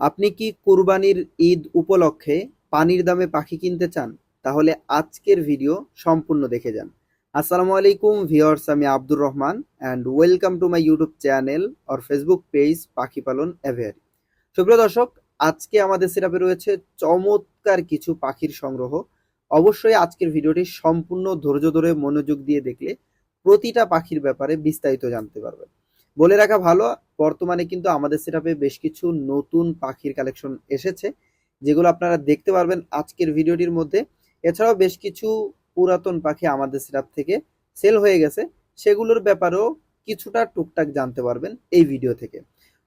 আপনি কি কুরবানির ঈদ উপলক্ষে পানির দামে পাখি কিনতে চান? তাহলে আজকের ভিডিও সম্পূর্ণ দেখে যান। আসসালামু আলাইকুম, ভিউয়ার্স, আমি Abdur Rahman and welcome to my YouTube channel or Facebook page পাখি পালন এভিয়ারি সুপ্রিয় দর্শক, আজকে আমাদের সেরাপে রয়েছে চমৎকার কিছু পাখির সংগ্রহ। অবশ্যই আজকের ভিডিওটি সম্পূর্ণ ধৈর্য ধরে মনোযোগ দিয়ে দেখলে প্রতিটা পাখির ব্যাপারে বিস্তারিত জানতে পারবেন। বলে রাখা ভালো বর্তমানে কিন্তু আমাদের সেটাপে বেশ কিছু নতুন পাখির কালেকশন এসেছে, যেগুলো আপনারা দেখতে পারবেন আজকের ভিডিওটির মধ্যে। এছাড়াও বেশ কিছু পুরাতন পাখি আমাদের সেটাপ থেকে সেল হয়ে গেছে, সেগুলোর ব্যাপারেও কিছুটা টুকটাক জানতে পারবেন এই ভিডিও থেকে।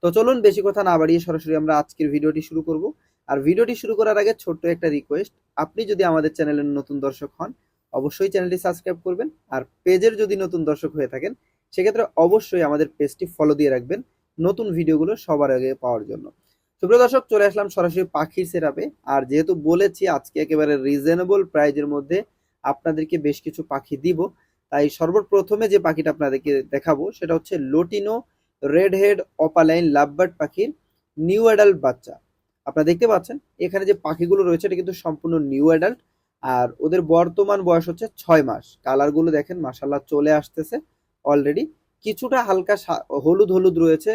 তো চলুন বেশি কথা না বাড়িয়ে সরাসরি আমরা আজকের ভিডিওটি শুরু করব। আর ভিডিওটি শুরু করার আগে ছোট্ট একটা রিকোয়েস্ট আপনি যদি আমাদের চ্যানেলের নতুন দর্শক হন, অবশ্যই চ্যানেলটি সাবস্ক্রাইব করবেন। আর পেজের যদি নতুন দর্শক হয়ে থাকেন, সেক্ষেত্রে অবশ্যই আমাদের পেজটি ফলো দিয়ে রাখবেন। নতুন ভিডিওগুলো সবার আগে পাওয়ার জন্য। সুপ্রিয় দর্শক, চলে আসলাম সরাসরি পাখির সেরাপে আর যেহেতু বলেছি, আজকে একেবারে রিজনেবল প্রাইজের মধ্যে আপনাদেরকে বেশ কিছু পাখি দিব। তাই সর্বপ্রথমে যে পাখিটা আপনাদেরকে দেখাবো, সেটা হচ্ছে lutino red head opaline lovebird পাখির নিউ অ্যাডাল্ট বাচ্চা। আপনারা দেখতে পাচ্ছেন, এখানে যে পাখিগুলো রয়েছে, এটা কিন্তু সম্পূর্ণ নিউ অ্যাডাল্ট আর ওদের বর্তমান বয়স হচ্ছে ছয় মাস। কালারগুলো দেখেন মাসাল্লাহ চলে আসতেছে অলরেডি কিছুটা হালকা হলুদ হলুদ রয়েছে,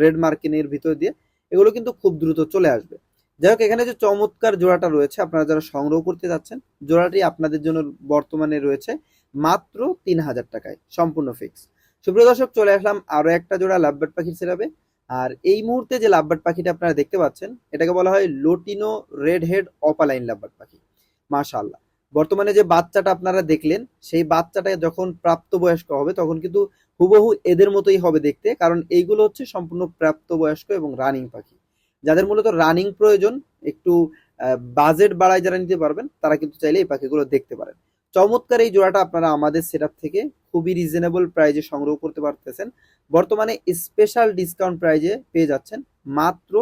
রেড মার্কিনের ভিতর দিয়ে। এগুলো কিন্তু খুব দ্রুত চলে আসবে। যাই হোক, এখানে যে চমৎকার জোড়াটা রয়েছে, আপনারা যারা সংগ্রহ করতে যাচ্ছেন, জোড়াটি আপনাদের জন্য বর্তমানে রয়েছে মাত্র তিন হাজার টাকায়, সম্পূর্ণ ফিক্স সুপ্রিয় দর্শক, চলে আসলাম আরও একটা জোড়া লাভবার্ড পাখির সেরাবে আর এই মুহূর্তে যে লাভবার্ড পাখিটা আপনারা দেখতে পাচ্ছেন, এটাকে বলা হয় lutino red head opaline lovebird পাখি। মাশাআল্লাহ। বর্তমানে যে বাচ্চাটা আপনারা দেখলেন, সেই বাচ্চাটা যখন প্রাপ্তবয়স্ক হবে, তখন কিন্তু হুবহু এদের মতোই হবে দেখতে। কারণ এইগুলো হচ্ছে সম্পূর্ণ প্রাপ্তবয়স্ক এবং রানিং পাখি। যাদের মূলত রানিং প্রয়োজন, একটু বাজেট বাড়ায় যারা নিতে পারবেন, তারা কিন্তু চাইলে এই পাখিগুলো দেখতে পারেন। চমৎকার এই জোড়াটা আপনারা আমাদের সেটআপ থেকে খুবই রিজনেবল প্রাইজে সংগ্রহ করতে পারতেছেন। বর্তমানে স্পেশাল ডিসকাউন্ট প্রাইজে পেয়ে যাচ্ছেন মাত্র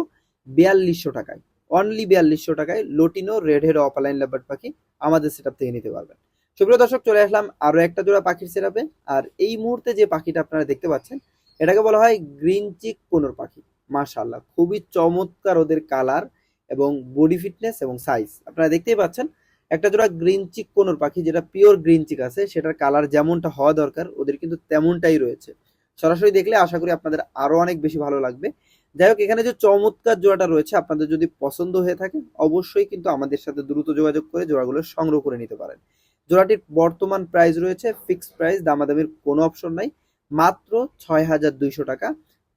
বিয়াল্লিশশো টাকায়। অনলি বিয়াল্লিশশো টাকায় lutino red head opaline lovebird পাখি আমাদের সেটআপ থেকে নিতে পারবেন। সুপ্রিয় দর্শক, চলে আসলাম আরও একটা জোড়া পাখির সেরাপে আর এই মুহূর্তে যে পাখিটা আপনারা দেখতে পাচ্ছেন, এটাকে বলা হয় গ্রিন চিক কোনোর পাখি। মাশাল্লাহ খুবই চমৎকার ওদের কালার এবং বডি ফিটনেস এবং সাইজ আপনারা দেখতেই পাচ্ছেন, একটা জোড়া গ্রিন চিক কোনোর পাখি, যেটা পিওর গ্রিন চিক আছে, সেটার কালার যেমনটা হওয়া দরকার, ওদের কিন্তু তেমনটাই রয়েছে। সরাসরি দেখলে আশা করি আপনাদের আরও অনেক বেশি ভালো লাগবে। যাই হোক, এখানে যে চমৎকার জোড়াটা রয়েছে, আপনাদের যদি পছন্দ হয়ে থাকে, অবশ্যই কিন্তু আমাদের সাথে দ্রুত যোগাযোগ করে জোড়াগুলো সংগ্রহ করে নিতে পারেন। জোড়াটির বর্তমান প্রাইস রয়েছে ফিক্সড প্রাইস দামাদামির কোনো অপশন নাই, মাত্র ছয় হাজার দুইশো টাকা।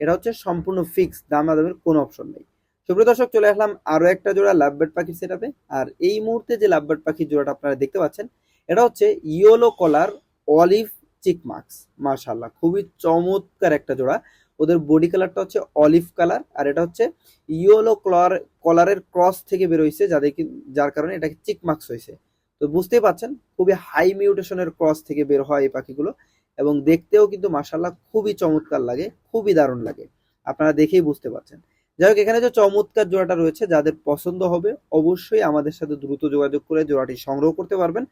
এটা হচ্ছে সম্পূর্ণ ফিক্স দামাদামির কোনো অপশন নেই। সুপ্রিয় দর্শক, চলে আসলাম আরও একটা জোড়া লাভবার্ড পাখির সেটাপে আর এই মুহূর্তে যে লাভবার্ড পাখির জোড়াটা আপনারা দেখতে পাচ্ছেন, এটা হচ্ছে yellow collar olive cheek marks মার্শাল্লাহ খুবই চমৎকার একটা জোড়া। ওদের বডি কালারটা হচ্ছে অলিভ কালার আর এটা হচ্ছে ইয়েলো কলার কলারের ক্রস থেকে বেরোইছে যাদের যার কারণে এটাকে চিক মার্কস হয়েছে তো বুঝতেই পাচ্ছেন খুবই হাই মিউটেশনের ক্রস থেকে বের হয় এই পাখিগুলো এবং দেখতেও কিন্তু মাসাল্লাহ খুবই চমৎকার লাগে, খুবই দারুণ লাগে। আপনারা দেখেই বুঝতে পারছেন। যাই হোক, এখানে যে চমৎকার জোড়াটা রয়েছে, যাদের পছন্দ হবে অবশ্যই আমাদের সাথে দ্রুত যোগাযোগ করে জোড়াটি সংগ্রহ করতে পারবেন।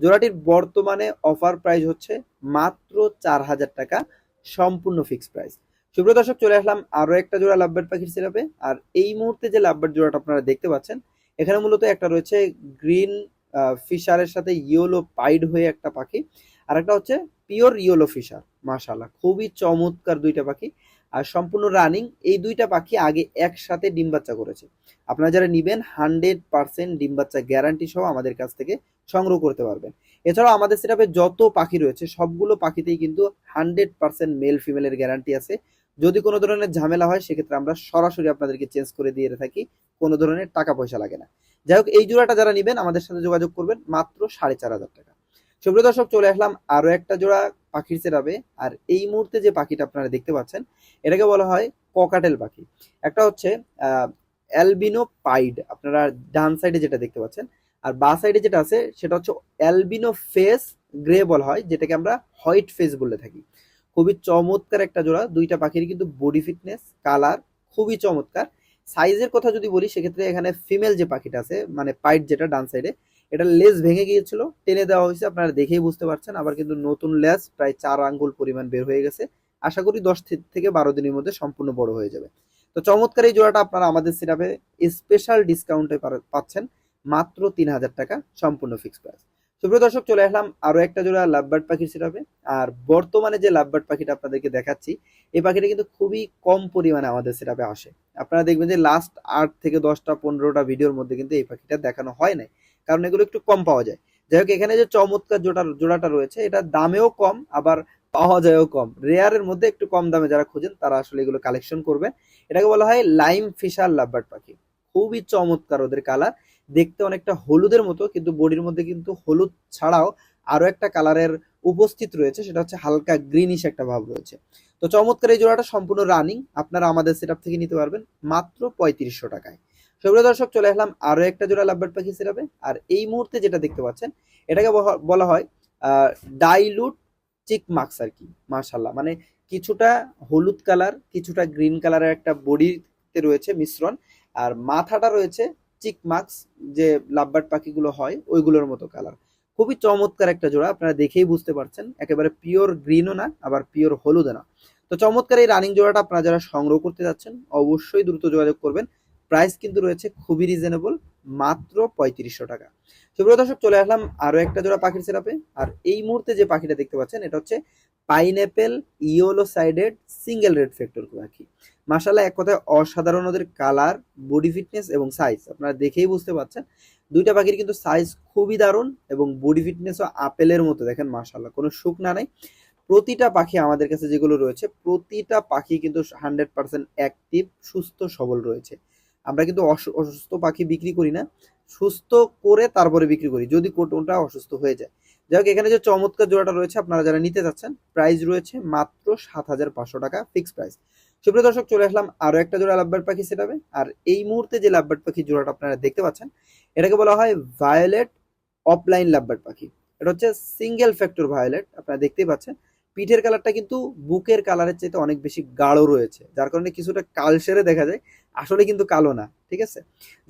জোড়াটির বর্তমানে অফার প্রাইস হচ্ছে মাত্র চার হাজার টাকা, সম্পূর্ণ ফিক্সড প্রাইস সুপ্রিয় দর্শক, চলে আসলাম আরও একটা জোড়া লাভবার্ড পাখির সিরাপে আর এই মুহূর্তে যে লাভবার্ড জোড়াটা আপনারা দেখতে পাচ্ছেন, এখানে মূলত একটা রয়েছে গ্রিন ফিশারের সাথে ইয়েলো পাইড হয়ে একটা পাখি, আর একটা হচ্ছে পিওর ইয়েলো ফিশার মাশাল্লাহ খুবই চমৎকার দুইটা পাখি। আর সম্পূর্ণ রানিং এই দুইটা পাখি আগে একসাথে ডিম বাচ্চা করেছে। আপনারা যারা নিবেন হান্ড্রেড পার্সেন্ট ডিম বাচ্চা গ্যারান্টি সহ আমাদের কাছ থেকে সংগ্রহ করতে পারবেন। এছাড়াও আমাদের সেটাপে যত পাখি রয়েছে, সবগুলো পাখিতেই কিন্তু হান্ড্রেড পার্সেন্ট মেল ফিমেলের গ্যারান্টি আছে। যদি কোনো ধরনের ঝামেলা হয়, সেক্ষেত্রে আমরা সরাসরি আপনাদেরকে চেঞ্জ করে দিয়ে থাকি। কোনো ধরনের টাকা পয়সা লাগে না। যাই হোক, এই জোড়াটা যারা নেবেন, আমাদের সাথে যোগাযোগ করবেন মাত্র সাড়ে চার হাজার টাকা। সুপ্রিয় দর্শক, চলে আসলাম আরও একটা জোড়া পাখির সেরাবে আর এই মুহূর্তে যে পাখিটা আপনারা দেখতে পাচ্ছেন, এটাকে বলা হয় ককাটেল পাখি। একটা হচ্ছে অ্যালবিনো পাইড আপনারা ডান সাইডে যেটা দেখতে পাচ্ছেন, আর বা সাইডে যেটা আছে, সেটা হচ্ছে অ্যালবিনো ফেস গ্রে বলা হয়, যেটাকে আমরা হোয়াইট ফেস বলে থাকি। খুবই চমৎকার একটা জোড়া। দুইটা পাখির কিন্তু বডি ফিটনেস কালার খুবই চমৎকার। সাইজের কথা যদি বলি, সেক্ষেত্রে এখানে ফিমেল যে পাখিটা আছে মানে পাইট যেটা ডান সাইডে এটা লেজ ভেঙে গিয়েছিল। টেনে দেওয়া হয়েছে, আপনারা দেখেই বুঝতে পারছেন। আবার কিন্তু নতুন লেজ প্রায় চার আঙ্গুল পরিমাণ বের হয়ে গেছে। আশা করি দশ থেকে বারো দিনের মধ্যে সম্পূর্ণ বড় হয়ে যাবে। তো চমৎকার এই জোড়াটা আপনারা আমাদের সিরাপে স্পেশাল ডিসকাউন্টে পাচ্ছেন। মাত্র তিন হাজার টাকা, সম্পূর্ণ ফিক্স প্রাইস সুপ্রিয় দর্শক, চলে আসলাম আরও একটা জোড়া লাভবার্ড পাখির সিরাপে আর বর্তমানে যে লাভবার্ড পাখিটা আপনাদেরকে দেখাচ্ছি, এই পাখিটা কিন্তু খুবই কম পরিমাণে আমাদের সিরাপে আসে। আপনারা দেখবেন যে লাস্ট আট থেকে দশটা, পনেরোটা ভিডিওর মধ্যে কিন্তু এই পাখিটা দেখানো হয় নাই, কারণ এগুলো একটু কম পাওয়া যায়। যাই হোক, এখানে যে চমৎকার জোড়া জোড়াটা রয়েছে, এটা দামেও কম, আবার পাওয়া যায়ও কম। রেয়ারের মধ্যে একটু কম দামে যারা খোঁজেন, তারা আসলে এগুলো কালেকশন করবেন। এটাকে বলা হয় লাইম ফিশার লাভবার্ড পাখি। খুবই চমৎকার ওদের কালার দেখতে অনেকটা হলুদের মতো, কিন্তু বডির মধ্যে কিন্তু হলুদ ছাড়াও আরও একটা কালারের উপস্থিত রয়েছে, সেটা হচ্ছে হালকা গ্রিনিশ একটা ভাব রয়েছে। তো চমৎকার এই জোড়াটা সম্পূর্ণ রানিং আপনারা আমাদের সেটআপ থেকে নিতে পারবেন মাত্র পঁয়ত্রিশশো টাকায়। সুপ্রিয় দর্শক, চলে আসলাম আরও একটা জোড়া লাভবার্ড পাখি সেরাবে আর এই মুহূর্তে যেটা দেখতে পাচ্ছেন, এটাকে বলা হয় ডাইলুট চিক মার্কস আর কি মার্শাল্লাহ মানে কিছুটা হলুদ কালার, কিছুটা গ্রিন কালারের একটা বডিতে রয়েছে মিশ্রণ, আর মাথাটা রয়েছে চিক মার্কস যে লাভবার্ড পাখিগুলো হয়, ওইগুলোর মতো কালার খুবই চমৎকার একটা জোড়া, আপনারা দেখেই বুঝতে পারছেন। একেবারে পিওর গ্রিনও না, আবার পিওর হলুদও না। তো চমৎকার এই রানিং জোড়াটা আপনারা যারা সংগ্রহ করতে যাচ্ছেন, অবশ্যই দ্রুত যোগাযোগ করবেন। প্রাইস কিন্তু রয়েছে খুবই রিজনেবল মাত্র পঁয়ত্রিশশো টাকা। সুপ্রিয় দর্শক, চলে আসলাম আরও একটা জোড়া পাখির সেরাপে আর এই মুহূর্তে যে পাখিটা দেখতে পাচ্ছেন, এটা হচ্ছে pineapple yellow sided single red factor পাখি। মাসাল্লাহ এক কথায় অসাধারণ ওদের কালার বডি ফিটনেস এবং সাইজ আপনারা দেখেই বুঝতে পারছেন, দুইটা পাখির কিন্তু সাইজ খুবই দারুণ এবং বডি ফিটনেসও আপেলের মতো। দেখেন মাসাল্লাহ কোনো শুকনা নাই। প্রতিটা পাখি আমাদের কাছে যেগুলো রয়েছে, প্রতিটা পাখি কিন্তু হান্ড্রেড পার্সেন্ট অ্যাক্টিভ সুস্থ, সবল রয়েছে। আমরা কিন্তু অসু- অসুস্থ পাখি বিক্রি করি না, সুস্থ করে তারপরে বিক্রি করি, যদি কোনটা অসুস্থ হয়ে যায়। যাই হোক, এখানে যে চমৎকার জোড়াটা রয়েছে, আপনারা যারা নিতে চাচ্ছেন প্রাইস রয়েছে মাত্র সাত হাজার পাঁচশো টাকা ফিক্স প্রাইস সুপ্রিয় দর্শক, চলে আসলাম আরও একটা জোড়া লাভবার্ড পাখি সেটাবে আর এই মুহূর্তে যে লাভবার্ড পাখি জোড়াটা আপনারা দেখতে পাচ্ছেন, এটাকে বলা হয় ভায়োলেট অফলাইন লাভবার্ড পাখি। এটা হচ্ছে সিঙ্গেল ফ্যাক্টর ভায়োলেট আপনারা দেখতেই পাচ্ছেন। পিঠের কালারটা কিন্তু বুকের কালারের চাইতে অনেক বেশি গাঢ় রয়েছে, যার কারণে কিছুটা কালসেরে দেখা যায়, আসলে কিন্তু কালো না, ঠিক আছে?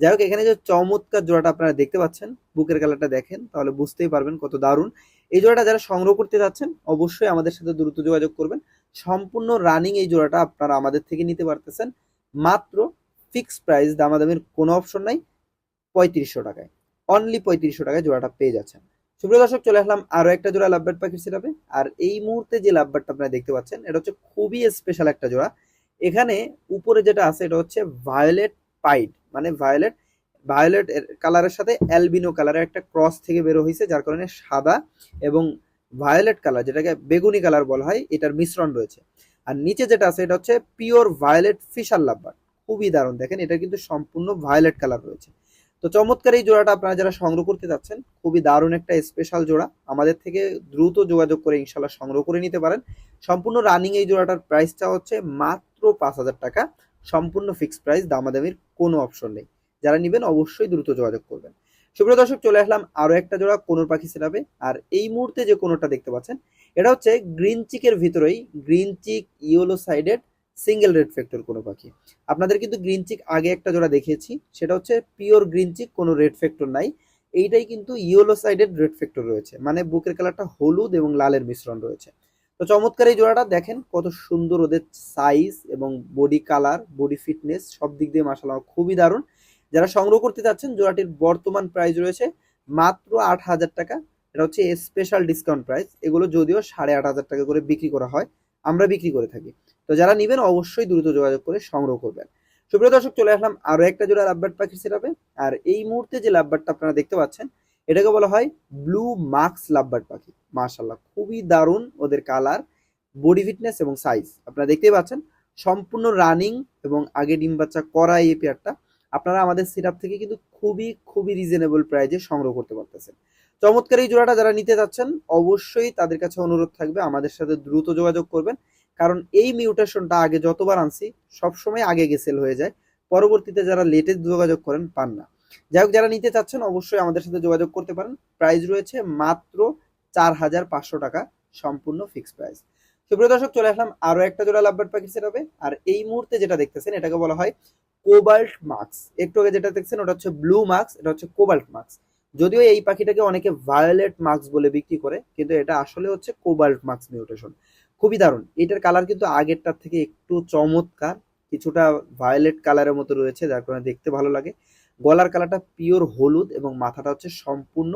যাই হোক, এখানে যে চমৎকার জোড়াটা আপনারা দেখতে পাচ্ছেন, বুকের কালারটা দেখেন, তাহলে বুঝতেই পারবেন কত দারুণ। এই জোড়াটা যারা সংগ্রহ করতে যাচ্ছেন, অবশ্যই আমাদের সাথে দ্রুত যোগাযোগ করবেন। সম্পূর্ণ রানিং এই জোড়াটা আপনারা আমাদের থেকে নিতে পারতেছেন, মাত্র ফিক্স প্রাইস, দামাদামির কোনো অপশন নাই, পঁয়ত্রিশশো টাকায়, অনলি পঁয়ত্রিশশো টাকায় জোড়াটা পেয়ে যাচ্ছেন। সুপ্রিয় দর্শক, চলে আসলাম আরও একটা জোড়া লাভবার্ড পাখির সেটাপে আর এই মুহূর্তে যে লাভবার্ডটা আপনারা দেখতে পাচ্ছেন, এটা হচ্ছে খুবই স্পেশাল একটা জোড়া। এখানে উপরে যেটা আছে, এটা হচ্ছে ভায়োলেট পাইড মানে ভায়োলেট ভায়োলেট কালারের সাথে অ্যালবিনো কালারের একটা ক্রস থেকে বের হয়েছে যার কারণে সাদা এবং ভায়োলেট কালার যেটাকে বেগুনি কালার বলা হয়, এটার মিশ্রণ রয়েছে। আর নিচে যেটা আছে, এটা হচ্ছে পিওর ভায়োলেট ফিশার লাভবার্ড খুবই দারুণ। দেখেন, এটা কিন্তু সম্পূর্ণ ভায়োলেট কালার রয়েছে। তো চমৎকার এই জোড়াটা আপনারা যারা সংগ্রহ করতে যাচ্ছেন, খুবই দারুণ একটা স্পেশাল জোড়া। আমাদের থেকে দ্রুত যোগাযোগ করে ইনশাল্লাহ সংগ্রহ করে নিতে পারেন। সম্পূর্ণ রানিং এই জোড়াটার প্রাইসটা হচ্ছে মাত্র পাঁচ হাজার টাকা। সম্পূর্ণ ফিক্সড প্রাইস দামাদামির কোনো অপশন নেই। যারা নেবেন অবশ্যই দ্রুত যোগাযোগ করবেন। সুপ্রিয় দর্শক, চলে আসলাম আরও একটা জোড়া কোনোর পাখি সেটাবে আর এই মুহূর্তে যে কোনোটা দেখতে পাচ্ছেন, এটা হচ্ছে গ্রিন চিকের ভিতরেই green cheek yellow sided single red factor কোনো পাখি। আপনাদের কিন্তু গ্রিন চিক আগে একটা জোড়া দেখিয়েছি, সেটা হচ্ছে পিওর গ্রিন চিক কোনো রেড ফ্যাক্টর নাই। এইটাই কিন্তু ইয়েলো সাইডেড রেড ফ্যাক্টর রয়েছে মানে বুকের কালারটা হলুদ এবং লালের মিশ্রণ রয়েছে। তো চমৎকার এই জোড়াটা দেখেন, কত সুন্দর ওদের সাইজ এবং বডি কালার বডি ফিটনেস সব দিক দিয়ে মাসাল্লাহ খুবই দারুণ। যারা সংগ্রহ করতে চাচ্ছেন, জোড়াটির বর্তমান প্রাইস রয়েছে মাত্র আট হাজার টাকা। এটা হচ্ছে স্পেশাল ডিসকাউন্ট প্রাইস এগুলো যদিও সাড়ে আট হাজার টাকা করে বিক্রি করা হয়, আমরা বিক্রি করে থাকি। তো যারা নেবেন অবশ্যই দ্রুত যোগাযোগ করে সংগ্রহ করবেন। সুপ্রিয় দর্শক, চলে আসলাম আরও একটা জোড়া লাভবার্ড পাখি সেটাবে আর এই মুহূর্তে যে লাভবার্ডটা আপনারা দেখতে পাচ্ছেন, এটাকে বলা হয় ব্লু মার্কস লাভবার্ড পাখি। মাশাল্লাহ খুবই দারুণ ওদের কালার বডি ফিটনেস এবং সাইজ আপনারা দেখতেই পাচ্ছেন, সম্পূর্ণ রানিং এবং আগে ডিম বাচ্চা করা এই পেয়ারটা আপনারা আমাদের সিরাপ থেকে কিন্তু খুবই খুবই রিজনেবল প্রাইজে সংগ্রহ করতে পারতেছেন। চমৎকার এই জোড়াটা যারা নিতে যাচ্ছেন, অবশ্যই তাদের কাছে অনুরোধ থাকবে, আমাদের সাথে দ্রুত যোগাযোগ করবেন। কারণ এই মিউটেশনটা আগে যতবার আনছি, সবসময় আগে গেসেল হয়ে যায়। পরবর্তীতে যারা লেটে যোগাযোগ করেন, পান না। যাই হোক যারা নিতে চাচ্ছেন, অবশ্যই আমাদের সাথে যোগাযোগ করতে পারেন। প্রাইস রয়েছে মাত্র চার হাজার পাঁচশো টাকা, সম্পূর্ণ ফিক্স প্রাইস। সুপ্রিয় দর্শক, চলে আসলাম আরও একটা জোড়া লাভবার্ড প্যাকেট সেটাবে আর এই মুহূর্তে যেটা দেখতেছেন, এটাকে বলা হয় কোবাল্ট মার্কস একটু আগে যেটা দেখছেন ওটা হচ্ছে ব্লু মার্কস এটা হচ্ছে কোবাল্ট মার্কস যদিও এই পাখিটাকে অনেকে ভায়োলেট মার্কস বলে বিক্রি করে, কিন্তু এটা আসলে হচ্ছে কোবাল্ট মার্কস মিউটেশন খুবই দারুণ। এটার কালার কিন্তু আগেরটার থেকে একটু চমৎকার, কিছুটা ভায়োলেট কালারের মতো রয়েছে, যার কারণে দেখতে ভালো লাগে। গলার কালারটা পিওর হলুদ এবং মাথাটা হচ্ছে সম্পূর্ণ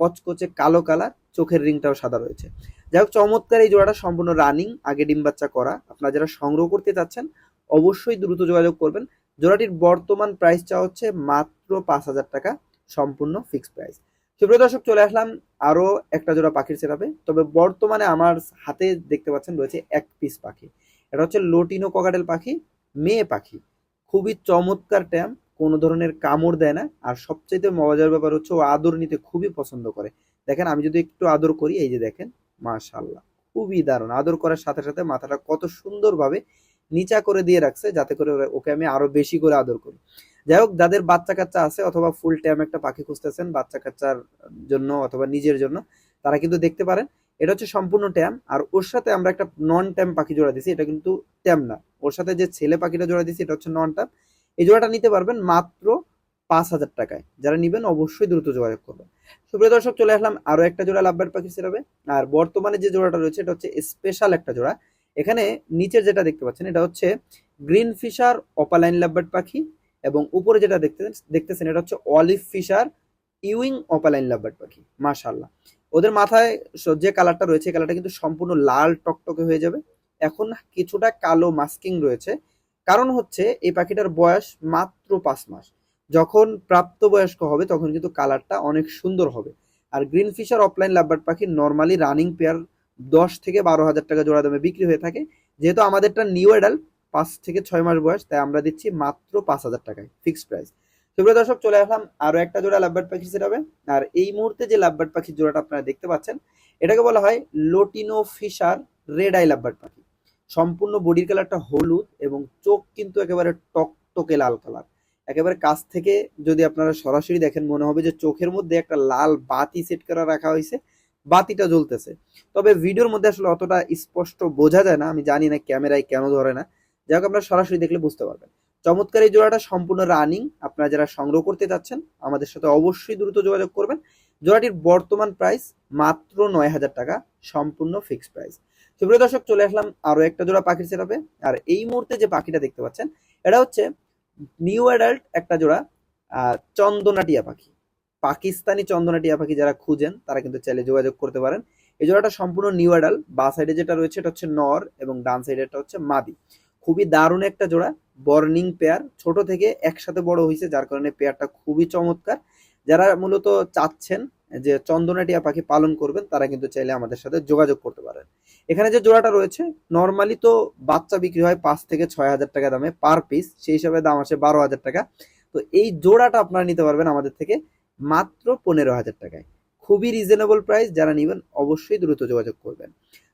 কচকচে কালো কালার চোখের রিংটাও সাদা রয়েছে। যাই হোক, চমৎকার এই জোড়াটা, সম্পূর্ণ রানিং আগে ডিম বাচ্চা করা। আপনারা যারা সংগ্রহ করতে চাচ্ছেন, অবশ্যই দ্রুত যোগাযোগ করবেন। জোড়াটির বর্তমান প্রাইসটা হচ্ছে মাত্র পাঁচ হাজার টাকা, সম্পূর্ণ ফিক্সড প্রাইস সুপ্রিয় দর্শক, চলে আসলাম আরও একটা জোড়া পাখির সেরাপে তবে বর্তমানে আমার হাতে দেখতে পাচ্ছেন রয়েছে এক পিস পাখি। এটা হচ্ছে লোটিনো ককাটেল পাখি, মেয়ে পাখি। খুবই চমৎকার ট্যাম, কোনো ধরনের কামড় দেয় না। আর সবচেয়ে মজার ব্যাপার হচ্ছে ও আদর নিতে খুবই পছন্দ করে। দেখেন, আমি যদি একটু আদর করি, এই যে দেখেন মাশাল্লাহ খুবই দারুণ। আদর করার সাথে সাথে মাথাটা কত সুন্দরভাবে নিচা করে দিয়ে রাখছে, যাতে করে ওকে আমি আরও বেশি করে আদর করি। যাই হোক, যাদের বাচ্চা কাচ্চা আছে অথবা ফুল টাইম একটা পাখি খুঁজতেছেন, বাচ্চা কাচ্চার জন্য অথবা নিজের জন্য, তারা কিন্তু দেখতে পারেন। এটা হচ্ছে সম্পূর্ণ ট্যাম আর ওর সাথে আমরা একটা নন ট্যাম পাখি জোড়া দিছি এটা কিন্তু ট্যাম না। ওর সাথে যে ছেলে পাখিটা জোড়া দিছি এটা হচ্ছে নন ট্যাম এই জোড়াটা নিতে পারবেন মাত্র পাঁচ হাজার টাকায়। যারা নিবেন অবশ্যই দ্রুত যোগাযোগ করবেন। সুপ্রিয় দর্শক, চলে আসলাম আরও একটা জোড়া লাভবার্ড পাখি সেরাবে আর বর্তমানে যে জোড়াটা রয়েছে, এটা হচ্ছে স্পেশাল একটা জোড়া। এখানে নিচের যেটা দেখতে পাচ্ছেন, এটা হচ্ছে গ্রিন ফিশার অপালাইন লাভবার্ড পাখি এবং উপরে যেটা দেখতে দেখতেছেন, এটা হচ্ছে olive Fischer euwing opaline lovebird পাখি মাশাল্লাহ ওদের মাথায় যে কালারটা রয়েছে কালারটা কিন্তু সম্পূর্ণ লাল টকটকে হয়ে যাবে। এখন কিছুটা কালো মাস্কিং রয়েছে। কারণ হচ্ছে, এই পাখিটার বয়স মাত্র পাঁচ মাস। যখন প্রাপ্তবয়স্ক হবে, তখন কিন্তু কালারটা অনেক সুন্দর হবে। আর গ্রিন ফিশার অফলাইন লাভবার্ড পাখি নর্মালি রানিং পেয়ার দশ থেকে বারো হাজার টাকা জোড়া দামে বিক্রি হয়ে থাকে। যেহেতু আমাদেরটা নিউ অ্যাডাল্ট পাঁচ থেকে ছয় মাস বয়স, তাই আমরা দিচ্ছি মাত্র পাঁচ হাজার টাকায় ফিক্সড প্রাইস সুপ্রিয় দর্শক, চলে আসলাম আরও একটা জোড়া লাভবার্ড পাখি সেটা হবে আর এই মুহূর্তে যে লাভবার্ড পাখির জোড়াটা আপনারা দেখতে পাচ্ছেন, এটাকে বলা হয় lutino Fischer red eye lovebird পাখি। সম্পূর্ণ বডির কালারটা হলুদ এবং চোখ কিন্তু একেবারে টকটকে লাল কালার। একেবারে কাছ থেকে যদি আপনারা সরাসরি দেখেন, মনে হবে যে চোখের মধ্যে একটা লাল বাতি সেট করা রাখা হয়েছে, বাতিটা জ্বলতেছে। তবে ভিডিওর মধ্যে আসলে অতটা স্পষ্ট বোঝা যায় না, আমি জানি না ক্যামেরায় কেন ধরে না। যাই হোক, আপনারা সরাসরি দেখলে বুঝতে পারবেন। চমৎকার এই জোড়াটা সম্পূর্ণ রানিং আপনারা যারা সংগ্রহ করতে চাচ্ছেন আমাদের সাথে অবশ্যই দ্রুত যোগাযোগ করবেন। জোড়াটির বর্তমান প্রাইস মাত্র নয় হাজার টাকা, সম্পূর্ণ ফিক্সড প্রাইস সুপ্রিয় দর্শক, চলে আসলাম আরও একটা জোড়া পাখির সেরাপে আর এই মুহূর্তে যে পাখিটা দেখতে পাচ্ছেন, এটা হচ্ছে নিউ অ্যাডাল্ট একটা জোড়া চন্দনাটিয়া পাখি। পাকিস্তানি চন্দনাটিয়া পাখি যারা খুঁজেন, তারা কিন্তু চাইলে যোগাযোগ করতে পারেন। এই জোড়াটা সম্পূর্ণ নিউ অ্যাডাল্ট বা সাইডে যেটা রয়েছে, এটা হচ্ছে নর এবং ডান সাইডে এটা হচ্ছে মাদি। খুবই দারুণ একটা জোড়া বর্নিং পেয়ার ছোট থেকে একসাথে বড় হয়েছে, যার কারণে পেয়ারটা খুবই চমৎকার। যারা মূলত চাচ্ছেন যে চন্দনাটিয়া পাখি পালন করবেন, তারা কিন্তু চাইলে আমাদের সাথে যোগাযোগ করতে পারেন। এখানে যে জোড়াটা রয়েছে নর্মালি তো বাচ্চা বিক্রি হয় পাঁচ থেকে ছয় হাজার টাকা দামে পার পিস সেই হিসাবে দাম আসে বারো হাজার টাকা। তো এই জোড়াটা আপনারা নিতে পারবেন আমাদের থেকে মাত্র পনেরো হাজার টাকায়। খুবই রিজনেবল প্রাইস যারা নেবেন অবশ্যই দ্রুত যোগাযোগ করবেন।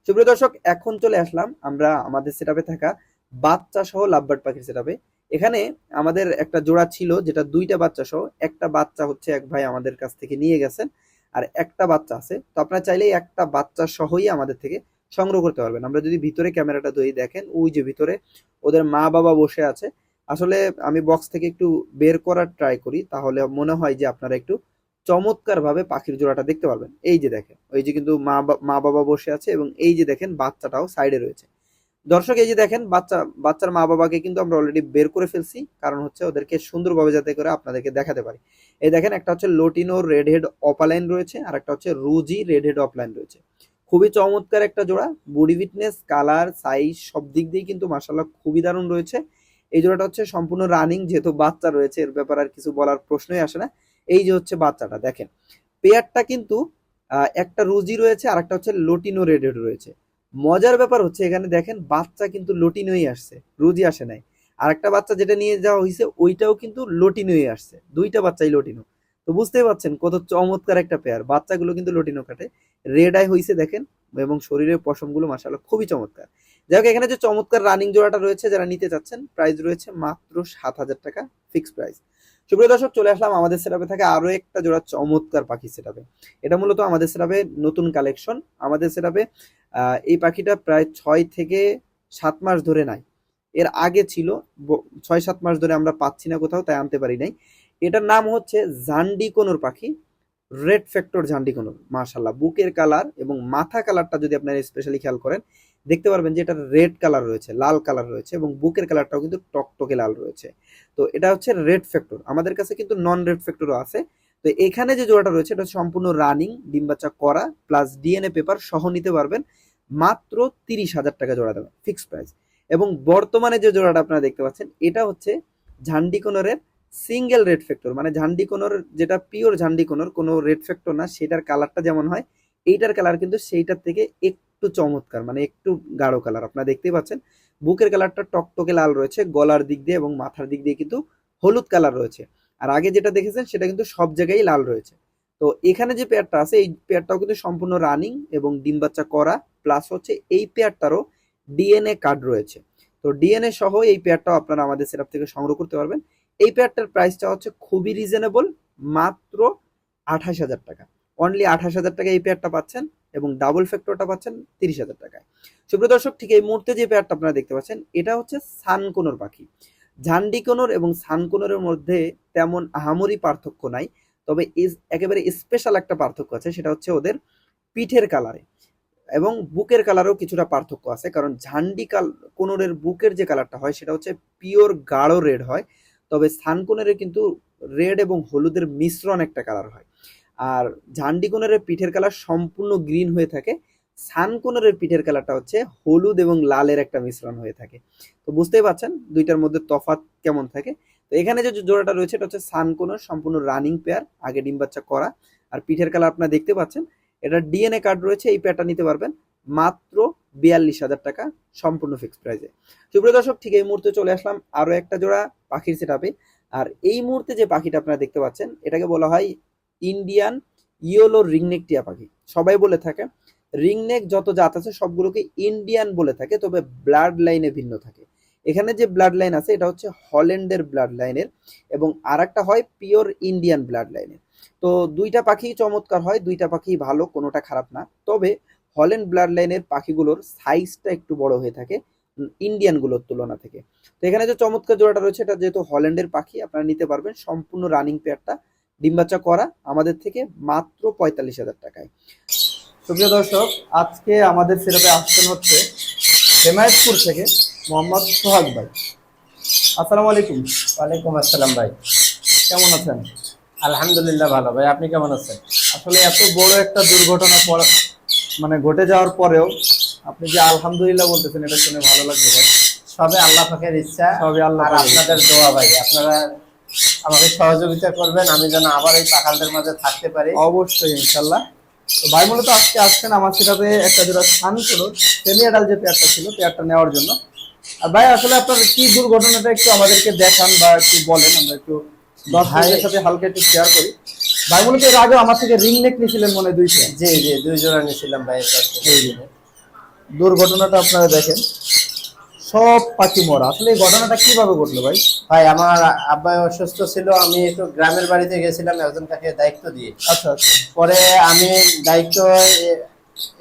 সুপ্রিয় দর্শক, এখন চলে আসলাম আমরা আমাদের সেটাপে থাকা বাচ্চা সহ লাভবার্ড পাখির সেটাপে এখানে আমাদের একটা জোড়া ছিল যেটা দুইটা বাচ্চা সহ একটা বাচ্চা হচ্ছে এক ভাই আমাদের কাছ থেকে নিয়ে গেছেন, আর একটা বাচ্চা আছে। তো আপনারা চাইলেই একটা বাচ্চা সহই আমাদের থেকে সংগ্রহ করতে পারবেন। আমরা যদি ভিতরে ক্যামেরাটা ধরি দেখেন, ওই যে ভিতরে ওদের মা বাবা বসে আছে। আসলে আমি বক্স থেকে একটু বের করার ট্রাই করি, তাহলে মনে হয় যে আপনারা একটু চমৎকার ভাবে পাখির জোড়াটা দেখতে পারবেন। এই যে দেখেন, ওই যে কিন্তু মা মা বাবা বসে আছে এবং এই যে দেখেন বাচ্চাটাও সাইডে রয়েছে। দর্শক, এই যে দেখেন, বাচ্চা, বাচ্চার মা বাবাকে কিন্তু আমরা অলরেডি বের করে ফেলছি, কারণ হচ্ছে ওদেরকে সুন্দরভাবে যাতে করে আপনাদেরকে দেখাতে পারি। এই দেখেন, একটা হচ্ছে লোটিনো রেড হেড অপালাইন রয়েছে, আর একটা হচ্ছে রুজি রেড হেড অপলাইন রয়েছে। খুবই চমৎকার একটা জোড়া বডি ফিটনেস কালার সাইজ সব দিক দিয়ে কিন্তু মাসাল্লাহ খুবই দারুণ রয়েছে। এই জোড়াটা হচ্ছে সম্পূর্ণ রানিং যেহেতু বাচ্চা রয়েছে, এর ব্যাপারে আর কিছু বলার প্রশ্নই আসে না। এই যে হচ্ছে বাচ্চাটা, দেখেন। পেয়ারটা কিন্তু একটা রুজি রয়েছে, আর একটা হচ্ছে লোটিনো রেড হেড রয়েছে। মজার ব্যাপার হচ্ছে এখানে দেখেন বাচ্চা কিন্তু লটিনোই আসছে রুজি আসে নাই। আর একটা বাচ্চা যেটা নিয়ে যাওয়া হয়েছে ওইটাও কিন্তু লটিনোই আসছে। দুইটা বাচ্চাই লটিনো তো বুঝতেই পারছেন কত চমৎকার একটা পেয়ার বাচ্চাগুলো কিন্তু লটিনো কাটে। রেড আই হয়েছে দেখেন, এবং শরীরের পশমগুলো মাসাল্লাহ খুবই চমৎকার। যাই হোক, এখানে যে চমৎকার রানিং জোড়াটা রয়েছে যারা নিতে চাচ্ছেন প্রাইস রয়েছে মাত্র সাত হাজার টাকা ফিক্সড প্রাইস সুপ্রিয় দর্শক, চলে আসলাম আমাদের সেটাপে থাকে আরও একটা জোড়া চমৎকার পাখি সেটাপে এটা মূলত আমাদের সেটাপে নতুন কালেকশন আমাদের সেটাপে এই পাখিটা প্রায় ছয় থেকে সাত মাস ধরে নাই। এর আগে ছিল ছয় সাত মাস ধরে আমরা পাচ্ছি না কোথাও, তাই আনতে পারি নাই। এটার নাম হচ্ছে জান্ডি কোনোর পাখি, রেড ফ্যাক্টর ঝান্ডি কোনোর মাশাল্লাহ বুকের কালার এবং মাথা কালারটা যদি আপনারা স্পেশালি খেয়াল করেন, দেখতে পারবেন যে এটা রেড কালার রয়েছে, লাল কালার রয়েছে এবং বুকের কালারটাও কিন্তু টকটকে লাল রয়েছে। তো এটা হচ্ছে রেড ফ্যাক্টর। আমাদের কাছে কিন্তু নন রেড ফ্যাক্টরও আছে। তো এখানে যে জোড়াটা রয়েছে, এটা সম্পূর্ণ রানিং, ডিম বাচ্চা করা প্লাস ডিএনএ পেপার সহ নিতে পারবেন। মাত্র তিরিশ হাজার টাকা জোড়া দেবেন ফিক্সড প্রাইস এবং বর্তমানে যে জোড়াটা আপনারা দেখতে পাচ্ছেন, এটা হচ্ছে ঝান্ডিকোনরের সিঙ্গেল রেড ফ্যাক্টর মানে ঝান্ডিকোনর যেটা পিওর ঝান্ডিকোনর কোনো রেড ফ্যাক্টর না, সেটার কালারটা যেমন হয়, এইটার কালার কিন্তু সেইটার থেকে একটু চমৎকার মানে একটু গাঢ় কালার আপনারা দেখতেই পাচ্ছেন, বুকের কালারটা টকটকে লাল রয়েছে, গলার দিক দিয়ে এবং মাথার দিক দিয়ে কিন্তু হলুদ কালার রয়েছে। আর আগে যেটা দেখেছেন, সেটা কিন্তু সব জায়গায় লাল রয়েছে। তো এখানে যে পেয়ারটা আছে, এই পেয়ারটাও কিন্তু সম্পূর্ণ রানিং এবং ডিম বাচ্চা করা প্লাস হচ্ছে এই পেয়ারটারও ডিএনএ কার্ড রয়েছে। তো ডিএনএ সহ এই পেয়ারটাও আপনারা আমাদের সেটআপ থেকে সংগ্রহ করতে পারবেন। এই পেয়ারটার প্রাইসটা হচ্ছে খুবই রিজনেবল মাত্র আঠাশ হাজার টাকা। অনলি আঠাশ হাজার টাকা এই পেয়ারটা পাচ্ছেন এবং ডাবল ফ্যাক্টরটা পাচ্ছেন তিরিশ হাজার টাকায়। সুপ্রিয় দর্শক, ঠিক এই মুহূর্তে যে পেয়ারটা আপনারা দেখতে পাচ্ছেন, এটা হচ্ছে সানকোনর পাখি। ঝান্ডিকোনর এবং সানকোনরের মধ্যে তেমন আহামরি পার্থক্য নাই। তবে একেবারে স্পেশাল একটা পার্থক্য আছে, সেটা হচ্ছে ওদের পিঠের কালারে এবং বুকের কালারেও কিছুটা পার্থক্য আছে, কারণ ঝান্ডি কাল, কোনরের বুকের যে কালারটা হয়, সেটা হচ্ছে পিওর গাঢ় রেড হয়। তবে সানকোনরের কিন্তু রেড এবং হলুদের মিশ্রণ একটা কালার হয়। আর ঝান্ডি কোনরের পিঠের কালার সম্পূর্ণ গ্রিন হয়ে থাকে। সানকোনরের পিঠের কালারটা হচ্ছে হলুদ এবং লালের একটা মিশ্রণ হয়ে থাকে। তো বুঝতেই পারছেন, দুইটার মধ্যে তফাৎ কেমন থাকে? তো এখানে যে জোড়াটা রয়েছে, এটা হচ্ছে সানকোনর সম্পূর্ণ রানিং পেয়ার, আগে ডিম বাচ্চা করা। আর পিঠের কালার আপনারা দেখতে পাচ্ছেন, এটা ডিএনএ কার্ড রয়েছে, এই পেয়ারটা নিতে পারবেন। মাত্র বিয়াল্লিশ হাজার টাকা, সম্পূর্ণ ফিক্সড প্রাইসে সুপ্রিয় দর্শক, ঠিক এই মুহূর্তে চলে আসলাম আরও একটা জোড়া পাখির সেটাপে আর এই মুহূর্তে যে পাখিটা আপনারা দেখতে পাচ্ছেন, এটাকে বলা হয় ইন্ডিয়ান ইয়োলো রিংনেক টিয়া পাখি। সবাই বলে থাকে রিংনেক যত জাত আছে, সবগুলোকে ইন্ডিয়ান বলে থাকে, তবে ব্লাড লাইনে ভিন্ন থাকে। এখানে যে ব্লাড লাইন আছে, এটা হচ্ছে হল্যান্ডের ব্লাড লাইনের এবং আর হয় পিওর ইন্ডিয়ান ব্লাড লাইনের তো দুইটা পাখি চমৎকার হয়, দুইটা পাখি ভালো, কোনোটা খারাপ না। তবে হল্যান্ড ব্লাড লাইনের পাখিগুলোর সাইজটা একটু বড় হয়ে থাকে ইন্ডিয়ানগুলোর তুলনা থেকে। তো এখানে যে চমৎকার জোড়াটা রয়েছে, এটা যেহেতু হল্যান্ডের পাখি, আপনারা নিতে পারবেন সম্পূর্ণ রানিং পেয়ারটা ডিম বাচ্চা করা, আমাদের থেকে মাত্র পঁয়তাল্লিশ হাজার টাকায়। সুপ্রিয় দর্শক, আজকে আমাদের সেরাপে আসছেন হচ্ছে হেমায়তপুর থেকে মোহাম্মদ সোহাগ ভাই। আসসালামু আলাইকুম। ওয়ালাইকুম আসসালাম ভাই। কেমন আছেন? আলহামদুলিল্লাহ ভালো ভাই আপনি কেমন আছেন? আসলে এত বড় একটা দুর্ঘটনা পর মানে ঘটে যাওয়ার পরেও আপনি যে আলহামদুলিল্লাহ বলতেছেন এটা শুনে ভালো লাগল ভাই। সবে আল্লাহ পাকের ইচ্ছা সবই আল্লাহ আর আপনাদের দোয়া ভাই আপনারা আমাকে সহযোগিতা করবেন আমি যেন আবার এই পাখালদের মাঝে থাকতে পারি। অবশ্যই ইনশাল্লাহ। তো ভাই মূলত আজকে আসছেন আমার সেটাতে একটা জোড়া স্থান ছিল সেমি অ্যাডাল যে পেয়ারটা ছিল পেয়ারটা নেওয়ার জন্য। আর ভাই আসলে আপনার কি দুর্ঘটনাটা একটু আমাদেরকে দেখান বা একটু বলেন আমরা একটু দর্শকদের সাথে হালকা একটু শেয়ার করি। ভাই মূলত এর আগে আমার থেকে রিং নেক নিয়েছিলেন মনে হয় দুইটা জি জি দুই জোড়া নিয়েছিলাম ভাই এর কাছ থেকে। দুর্ঘটনাটা আপনারা দেখেন। সব পাখি মরা। আসলে এই ঘটনাটা কীভাবে ঘটলো ভাই? ভাই আমার আব্বাই অসুস্থ ছিল আমি একটু গ্রামের বাড়িতে গেছিলাম একজন কাকে দায়িত্ব দিয়ে। আচ্ছা আচ্ছা। পরে আমি দায়িত্ব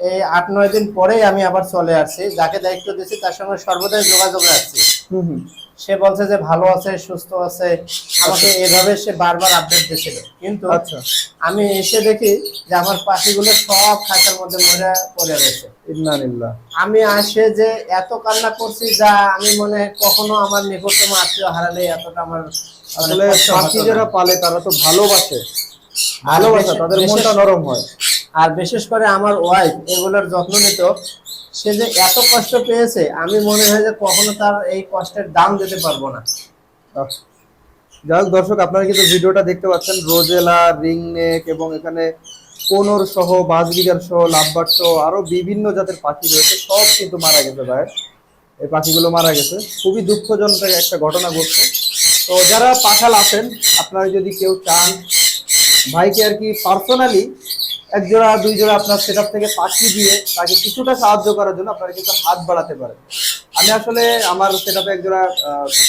এই আট নয় দিন পরেই আমি আবার চলে আসছি। যাকে দায়িত্ব দিয়েছি তার সঙ্গে সর্বদাই যোগাযোগ রাখছি। সে বলছে যে ভালো আছে সুস্থ আছে। আমাকে এভাবে সে বারবার আপডেট দিয়েছিল। কিন্তু আচ্ছা। আমি এসে দেখি যে আমার পাখিগুলো সব খাঁচার মধ্যে মরে পড়ে রয়েছে। আমি আসে যে এত কান্না করছি যা আমি মনে হয় কখনো আমার নিকটতম আত্মীয় হারালে এতটা আমার মানে আসলে পাখি যারা পালে তারা তো ভালোবাসে। ভালোবাসা তাদের মনটা নরম হয়। আর বিশেষ করে আমার ওয়াইফ এগুলোর যত্ন নিত, সে যে এত কষ্ট পেয়েছে, আমি মনে হয় যে কখনো তার এই কষ্টের দাম দিতে পারব না। যাই দর্শক, আপনারা কিন্তু ভিডিওটা দেখতে পাচ্ছেন, রোজেলা, রিং নেক এবং এখানে কোনর সহ বাজবিগার সহ, লাভবার সহ, আরও বিভিন্ন জাতের পাখি রয়েছে, সব কিন্তু মারা গেছে ভাই। এই পাখিগুলো মারা গেছে। খুবই দুঃখজনক একটা ঘটনা ঘটছে। তো যারা পাখাল আছেন, আপনারা যদি কেউ চান, ভাইকে আর কি পার্সোনালি এক জোড়া দুই জোড়া আপনার সেটআপ থেকে পাখি দিয়ে তাকে কিছুটা সাহায্য করার জন্য আপনারা কিন্তু হাত বাড়াতে পারেন আমি আসলে আমার সেটআপে এক জোড়া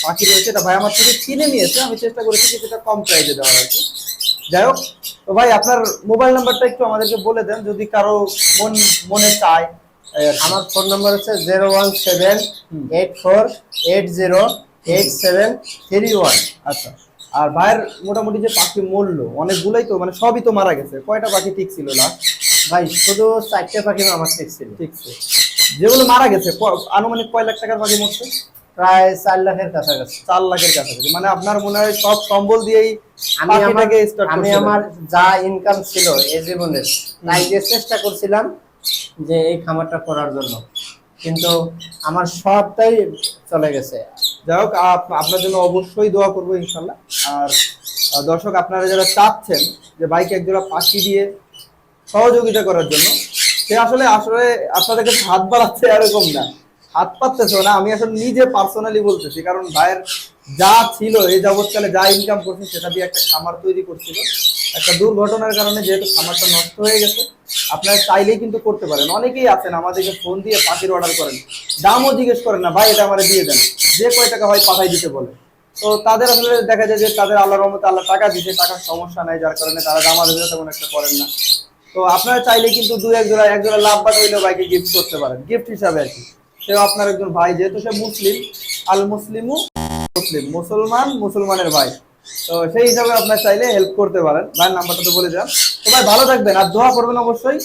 পাখি রয়েছে এটা ভাই আমার থেকে কিনে নিয়েছে আমি চেষ্টা করেছি যে সেটা কম প্রাইসে দেওয়ার আর কি যাই হোক তো ভাই আপনার মোবাইল নাম্বারটা একটু আমাদেরকে বলে দেন যদি কারও মন মনে চায়। আমার ফোন নাম্বার হচ্ছে zero one seven. Eight four eight zero eight seven three one আচ্ছা আর ভাইয়ের মোটামুটি যে পাখি মরল অনেকগুলাই তো মানে সবই তো মারা গেছে। কয়টা পাখি ঠিক ছিল না ভাই শুধু চারটে পাখি আমার ঠিক ছিল। ঠিক ছিল। যেগুলো মারা গেছে আনুমানিক কয় লাখ টাকার পাখি মরছে? প্রায় চার লাখের কাছাকাছি। চার লাখের কাছাকাছি। মানে আপনার মনে হয় সব সম্বল দিয়েই আমি আমার আমি আমার যা ইনকাম ছিল এই জীবনের তাই দিয়ে চেষ্টা করছিলাম যে এই খামারটা করার জন্য। কিন্তু আমার সবটাই চলে গেছে। যাই হোক, আপ- আপনার জন্য অবশ্যই দোয়া করব ইনশাল্লাহ। আর দর্শক, আপনারা যারা চাচ্ছেন যে বাইকে একজোড়া পাখি দিয়ে সহযোগিতা করার জন্য, সে আসলে আসলে আপনাদের কাছে হাত বাড়াচ্ছে এরকম না। হাত পাততেছে না, আমি আসলে নিজে পার্সোনালি বলতেছি, কারণ ভাইয়ের যা ছিল, এই যাবৎকালে যা ইনকাম করছে, সেটা দিয়ে একটা খামার তৈরি করছিল। একটা দুর্ঘটনার কারণে যেহেতু খামারটা নষ্ট হয়ে গেছে আপনারা চাইলেই কিন্তু করতে পারেন। অনেকেই আছেন আমাদেরকে ফোন দিয়ে পাখির অর্ডার করেন। দামও জিজ্ঞেস করেন না, ভাই, এটা আমার দিয়ে দেন। যে কয় টাকা হয় পাঠাই দিতে বলে। তো তাদের আসলে দেখা যায় যে তাদের আল্লাহ রহমতে আল্লাহ টাকা দিতে টাকার সমস্যা নাই, যার কারণে তারা দামাদামি তেমন একটা করেন না। তো আপনারা চাইলে কিন্তু দু এক জোড়া এক জোড়া লাভ বাদ হইলেও ভাইকে গিফট করতে পারেন। গিফট হিসাবে আর কি। সেও আপনার একজন ভাই, যেহেতু সে মুসলিম আল মুসলিমু মুসলিম, মুসলমান, মুসলমানের ভাই। তো সেই হিসাবে আপনার চাইলে হেল্প করতে পারেন। ভাইয়ের নাম্বারটা তো বলে দেন তো ভাই ভালো থাকবেন আর দোয়া করবেন অবশ্যই।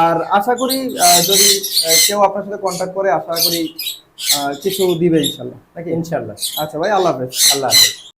আর আশা করি যদি কেউ আপনার সাথে কন্ট্যাক্ট করে আশা করি আহ, কিছু দিবে ইনশাল্লাহ। নাকি? ইনশাল্লাহ। আচ্ছা ভাই আল্লাহ হাফেজ। আল্লাহ হাফেজ।